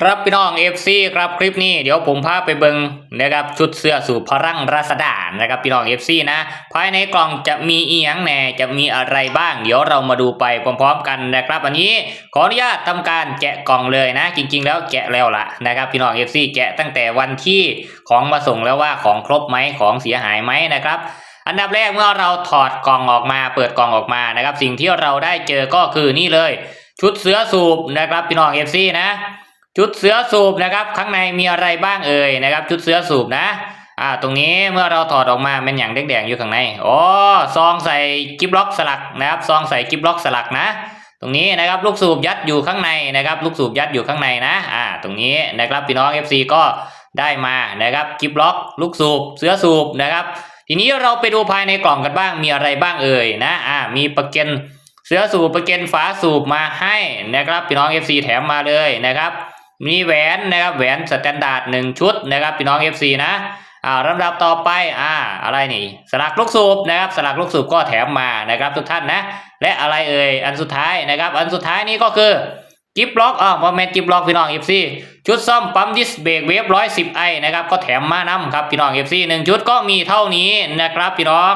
ครับพี่น้อง FC ครับคลิปนี้เดี๋ยวผมพาไปเบิงนะครับชุดเสื้อสู่พลังราษฎรนะครับพี่น้อง FC นะ ภายในกล่องจะมีอีหยังแน่จะมีอะไรบ้าง เดี๋ยวเรามาดูไปพร้อมๆกันนะครับ อันนี้ขออนุญาตทำการแกะกล่องเลยนะ จริง ๆ แล้วแกะแล้วล่ะนะครับพี่น้อง FC แกะตั้งแต่วันที่ของมาส่งแล้วว่าของครบไหมของเสียหายไหมนะครับอันดับแรกเมื่อเราถอดกล่องออกมาเปิดกล่องออกมานะครับ สิ่งที่เราได้เจอก็คือนี่เลย ชุดเสื้อสูบนะครับพี่น้อง FC นะ ชุดเสือสูบนะครับ ข้างในมีอะไรบ้างเอ่ยนะครับ ชุดเสือสูบนะอ่าตรงนี้เมื่อเราถอดออกมาเป็นอย่างแดงๆอยู่ข้างในอ๋อซองใส่กิบล็อกสลักนะครับซองใส่กิบล็อกสลักนะ ตรงนี้นะครับลูกสูบยัดอยู่ข้างในนะครับ ลูกสูบยัดอยู่ข้างในนะอ่าตรงนี้นะครับพี่น้อง FC ก็ได้มานะครับกิบล็อกลูกสูบเสือสูบนะครับ ทีนี้เราไปดูภายในกล่องกันบ้างมีอะไรบ้างเอ่ยนะอ่ามีประเก็นเสือสูบประเก็นฝาสูบมาให้นะครับพี่น้อง FC แถมมาเลยนะครับ มีแหวนนะครับแหวนสแตนดาร์ดหนึ่งชุดนะครับพี่น้อง FC นะอ่าลำดับต่อไปอ่าอะไรนี่สลักลูกสูบนะครับสลักลูกสูบก็แถมมานะครับทุกท่านนะและอะไรเอ่ยอันสุดท้ายนะครับ อันสุดท้ายนี้ก็คือกิฟล็อกอ่าพอแมนกิฟล็อกพี่น้อง FC ชุดซ่อมปั๊มดิสเบรกเวฟร้อยสิบไอนะครับก็แถมมานำครับพี่น้อง FC หนึ่งชุดก็มีเท่านี้นะครับพี่น้อง